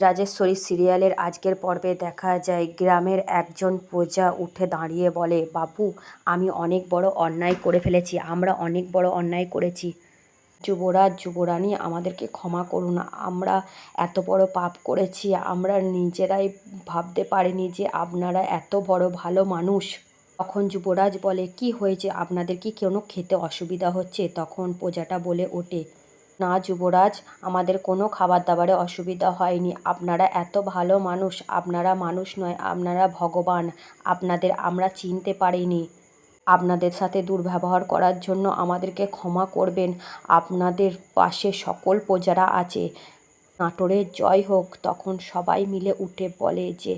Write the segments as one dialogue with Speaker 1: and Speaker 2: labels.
Speaker 1: রাজেশ্বরী সিরিয়ালের আজকের পর্বে দেখা যায়, গ্রামের একজন প্রজা উঠে দাঁড়িয়ে বলে, বাপু, আমি অনেক বড় অন্যায় করে ফেলেছি, আমরা অনেক বড় অন্যায় করেছি। যুবরাজ, যুবরানী, আমাদেরকে ক্ষমা করুন, আমরা এত বড় পাপ করেছি, আমরা নিজেরাই ভাবতে পারিনি যে আপনারা এত বড় ভালো মানুষ। তখন যুবরাজ বলে, কি হয়েছে? আপনাদের কি কোনো খেতে অসুবিধা হচ্ছে? তখন প্রজাটা বলে ওঠে না যুবরাজ, আমাদের কোনো খাবার দাবারে অসুবিধা হয়নি। আপনারা এত ভালো মানুষ, আপনারা মানুষ নয়, আপনারা ভগবান। আপনাদের আমরা চিনতে পারিনি। আপনাদের সাথে দুর্ব্যবহার করার জন্য আমাদেরকে ক্ষমা করবেন। আপনাদের পাশে সকল প্রজারা আছে। নাটোরের জয় হোক, তখন সবাই মিলে উঠে বলে যে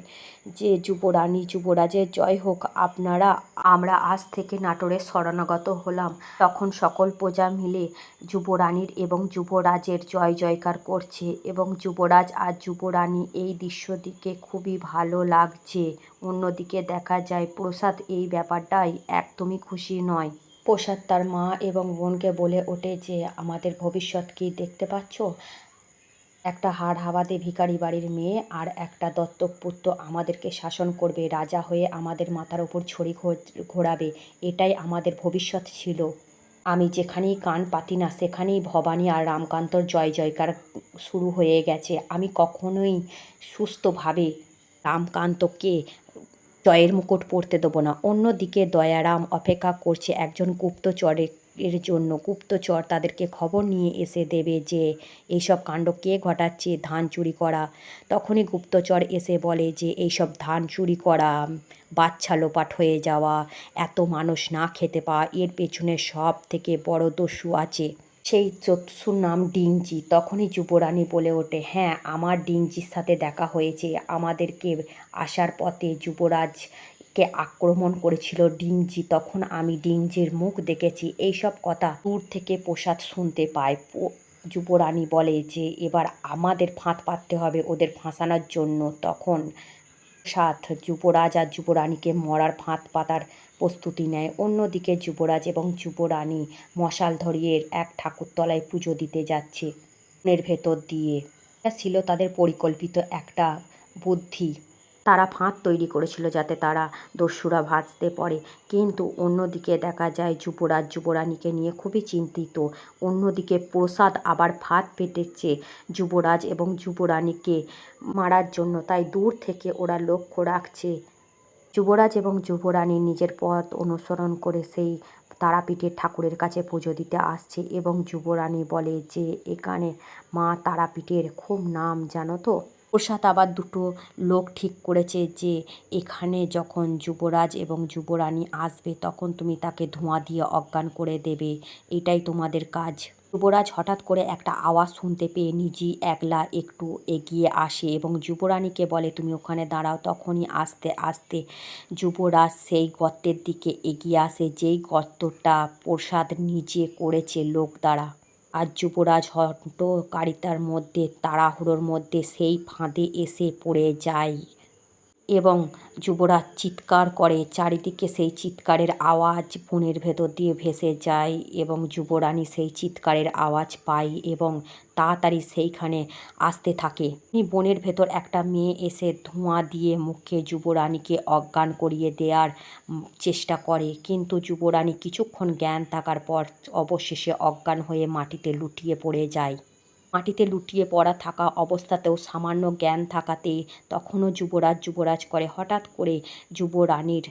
Speaker 1: যে যুবরানী যুবরাজের জয় হোক, আপনারা, আমরা আজ থেকে নাটোরে শরণাগত হলাম। তখন সকল প্রজা মিলে যুবরানীর এবং যুবরাজের জয় জয়কার করছে এবং যুবরাজ আর যুবরানী এই দৃশ্য দৃশ্যটিকে খুবই ভালো লাগছে। অন্যদিকে দেখা যায়, প্রসাদ এই ব্যাপারটাই একদমই খুশি নয়। প্রসাদ তার মা এবং বোনকে বলে ওঠে যে, আমাদের ভবিষ্যৎ কি দেখতে পাচ্ছ? একটা হাড় হাওয়াতে ভিকারি বাড়ির মেয়ে আর একটা দত্তক পুত্র আমাদেরকে শাসন করবে, রাজা হয়ে আমাদের মাথার ওপর ছড়ি ঘোরাবে, এটাই আমাদের ভবিষ্যৎ ছিল। আমি যেখানেই কান পাতি না, সেখানেই ভবানী আর রামকান্তর জয় জয়কার শুরু হয়ে গেছে। আমি কখনোই সুস্থভাবে রামকান্তকে জয়ের মুকুট পরতে দেবো না। অন্যদিকে দয়ারাম অপেক্ষা করছে একজন গুপ্তচরের এর জন্য গুপ্তচর তাদেরকে খবর নিয়ে এসে দেবে যে এইসব কাণ্ড কে ঘটাচ্ছে, ধান চুরি করা। তখনই গুপ্তচর এসে বলে যে এইসব ধান চুরি করা, বাচ্চা লোপাট হয়ে যাওয়া, এত মানুষ না খেতে পাওয়া, এর পেছনে সব থেকে বড় দস্যু আছে। সেই চৎসুর নাম ডিংজি তখনই যুবরানী বলে ওঠে হ্যাঁ আমার ডিংজির সাথে দেখা হয়েছে। আমাদেরকে আসার পথে যুবরাজকে আক্রমণ করেছিল ডিংজি তখন আমি ডিংজির মুখ দেখেছি। এইসব কথা দূর থেকে প্রসাদ শুনতে পায়। যুবরানী বলে যে, এবার আমাদের ফাঁদ পাততে হবে ওদের ফাঁসানোর জন্য। তখন সাথ যুবরাজ আর যুবরানীকে মরার ফাঁদ পাতার প্রস্তুতি নেয়। অন্যদিকে যুবরাজ এবং যুবরানী মশাল ধরিয়ে এক ঠাকুরতলায় পুজো দিতে যাচ্ছে। ভেতর দিয়ে ছিল তাদের পরিকল্পিত একটা বুদ্ধি। তারা ফাঁদ তৈরি করেছিল যাতে তারা দস্যুরা ভাজতে পারে। কিন্তু অন্যদিকে দেখা যায়, যুবরাজ যুবরানীকে নিয়ে খুবই চিন্তিত। অন্যদিকে প্রসাদ আবার ফাঁদ পেতেছে যুবরাজ এবং যুবরানীকে মারার জন্য। তাই দূর থেকে ওরা লক্ষ্য রাখছে। যুবরাজ এবং যুবরানী নিজের পথ অনুসরণ করে সেই তারাপীঠের ঠাকুরের কাছে পুজো দিতে আসছে এবং যুবরানী বলে যে, এখানে মা তারাপীঠের খুব নাম, জানো তো? প্রসাদ আবার দুটো লোক ঠিক করেছে যে এখানে যখন যুবরাজ এবং যুবরানী আসবে, তখন তুমি তাকে ধোঁয়া দিয়ে অজ্ঞান করে দেবে। এটাই তোমাদের কাজ। যুবরাজ হঠাৎ করে একটা আওয়াজ শুনতে পেয়ে নিজেই একলা একটু এগিয়ে আসে এবং যুবরানীকে বলে, তুমি ওখানে দাঁড়াও, তখনই আস্তে আস্তে যুবরাজ সেই গর্তের দিকে এগিয়ে আসে, যেই গর্তটা প্রসাদ নিজে করেছে লোক দ্বারা। আর যুবরাজ হটকারিতার মধ্যে তাড়াহুড়োর মধ্যে সেই ফাঁদে এসে পড়ে যায়। এবং যুবরাজ চিৎকার করে, চারিদিকে সেই চিৎকারের আওয়াজ বনের ভেতর দিয়ে ভেসে যায় এবং যুবরানী সেই চিৎকারের আওয়াজ পায় এবং তাড়াতাড়ি সেইখানে আসতে থাকে। বনের ভেতর একটা মেয়ে এসে ধোঁয়া দিয়ে মুখে যুবরানীকে অজ্ঞান করিয়ে দেওয়ার চেষ্টা করে, কিন্তু যুবরানী কিছুক্ষণ জ্ঞান থাকার পর অবশেষে অজ্ঞান হয়ে মাটিতে লুটিয়ে পড়ে যায়। মাটিতে লুটিয়ে পড়া থাকা অবস্থাতেও সামান্য জ্ঞান থাকাতে তখনও যুবরাজ যুবরাজ করে। হঠাৎ করে যুবরানীর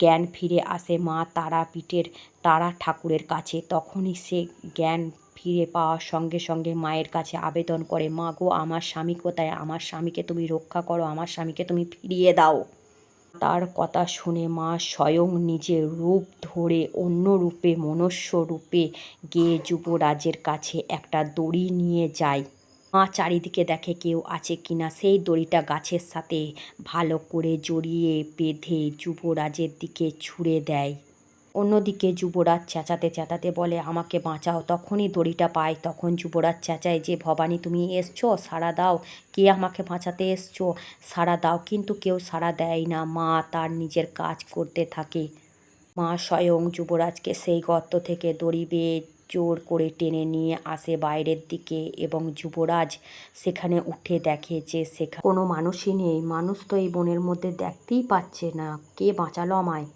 Speaker 1: জ্ঞান ফিরে আসে মা তারাপীঠের তারা ঠাকুরের কাছে। তখনই সে জ্ঞান ফিরে পাওয়ার সঙ্গে সঙ্গে মায়ের কাছে আবেদন করে, মা গো, আমার স্বামী কোথায়? আমার স্বামীকে তুমি রক্ষা করো, আমার স্বামীকে তুমি ফিরিয়ে দাও। তার কথা শুনে মা স্বয়ং নিজের রূপ ধরে অন্য রূপে, মনুষ্য রূপে গিয়ে যুবরাজের কাছে একটা দড়ি নিয়ে যায়। মা চারিদিকে দেখে কেউ আছে কিনা সেই দড়িটা গাছের সাথে ভালো করে জড়িয়ে বেঁধে যুবরাজের দিকে ছুঁড়ে দেয়। অন্যদিকে যুবরাজ চেঁচাতে চেঁচাতে বলে, আমাকে বাঁচাও, তখনই দড়িটা পায় তখন যুবরাজ চেঁচায় যে, ভবানী, তুমি এসছো, সাড়া দাও। কে আমাকে বাঁচাতে এসছো? সাড়া দাও, কিন্তু কেউ সাড়া দেয় না। মা তার নিজের কাজ করতে থাকে। মা স্বয়ং যুবরাজকে সেই গর্ত থেকে দড়ি বেয়ে জোর করে টেনে নিয়ে আসে বাইরের দিকে এবং যুবরাজ সেখানে উঠে দেখে যে সেখানে কোনো মানুষই নেই। মানুষ তো এই বনের মধ্যে দেখতেই পাচ্ছে না। কে বাঁচালো আমায়?